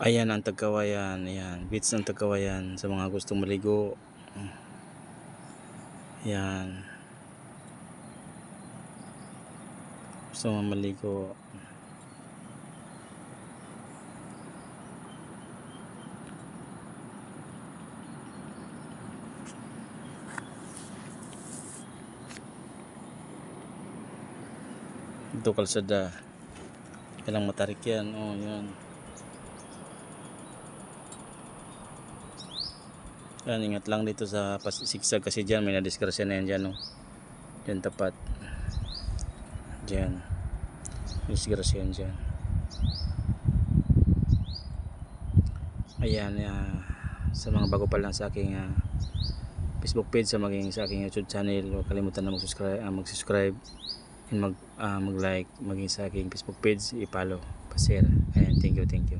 Ayan ang Tagkawayan. Ayan. Beach ng Tagkawayan. Sa mga gustong maligo. Ayan. Gusto mo maligo. Ito kalsada. Kailang matarik yan. Oh, yan. Yan, ingat lang dito sa pasigsag kasi dyan may nadiskrasya na yan dyan. Oh. Dyan tapat. Dyan. May diskrasya yan dyan. Ayan, ah, sa mga bago pa lang sa aking ah, Facebook page sa maging sa aking YouTube channel, huwag kalimutan na mag-subscribe, ah, mag-subscribe and mag ah, mag-like maging sa aking Facebook page, i-follow, pa-share. Ayan, thank you, thank you.